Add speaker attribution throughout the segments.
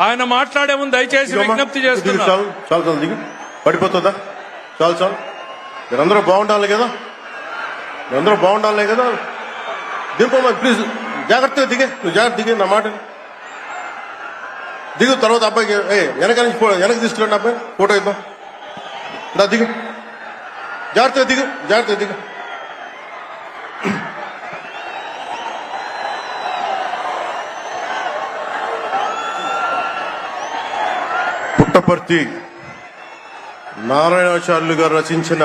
Speaker 1: ఆయన మాట్లాడే ముందు దయచేసి. విజ్ఞప్తి చేస్తున్నా
Speaker 2: చాలు చాలు చాలు దిగు. పడిపోతుందా? చాలు చాలు. మీరందరూ బాగుండాలి కదా? మీరందరూ బాగుండాలి కదా? దింపమ్మా ప్లీజ్ జాగ్రత్తగా దిగే నువ్వు జాగ్రత్త దిగే నా మాట. దిగు తర్వాత అబ్బాయికి ఏ వెనక నుంచి వెనక తీసుకురండి అబ్బాయి. ఫోటో ఇద్దాం. దా దిగు. జాగ్రత్తగా దిగు జాగ్రత్తగా దిగు. పుట్టపర్తి నారాయణాచార్యులు గారు రచించిన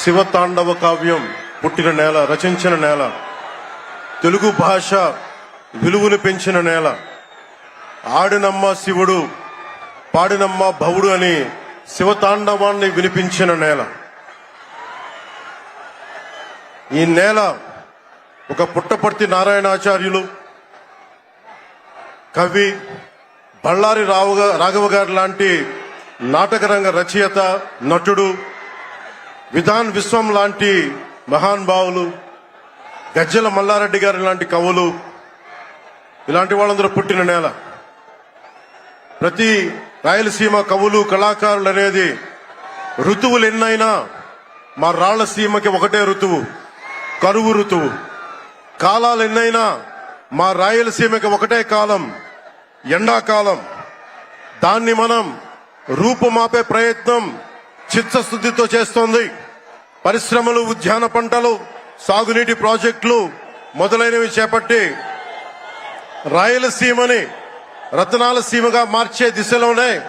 Speaker 2: శివతాండవ కావ్యం పుట్టిన నేల రచించిన నేల తెలుగు భాష విలువలు పెంచిన నేల ఆడినమ్మ శివుడు పాడినమ్మ భవుడు అని శివతాండవాన్ని వినిపించిన నేల. ఈ నేల ఒక పుట్టపర్తి నారాయణాచార్యులు కవి బళ్ళారి రావు రాఘవ గారు లాంటి నాటకరంగ రచయిత నటుడు విధాన్ విశ్వం లాంటి మహానుభావులు గజ్జల మల్లారెడ్డి గారి లాంటి కవులు ఇలాంటి వాళ్ళందరూ పుట్టిన నేల. ప్రతి రాయలసీమ కవులు కళాకారులు అనేది ఋతువులు ఎన్నైనా మా రాళ్ళసీమకి ఒకటే ఋతువు కరువు ఋతువు. కాలాలు ఎన్నైనా మా రాయలసీమకి ఒకటే కాలం ఎండాకాలం. దాన్ని మనం రూపుమాపే ప్రయత్నం చిత్తశుద్ధితో చేస్తోంది. పరిశ్రమలు ఉద్యాన పంటలు సాగునీటి ప్రాజెక్టులు మొదలైనవి చేపట్టి రాయలసీమని రతనాల సీమగా మార్చే దిశలోనే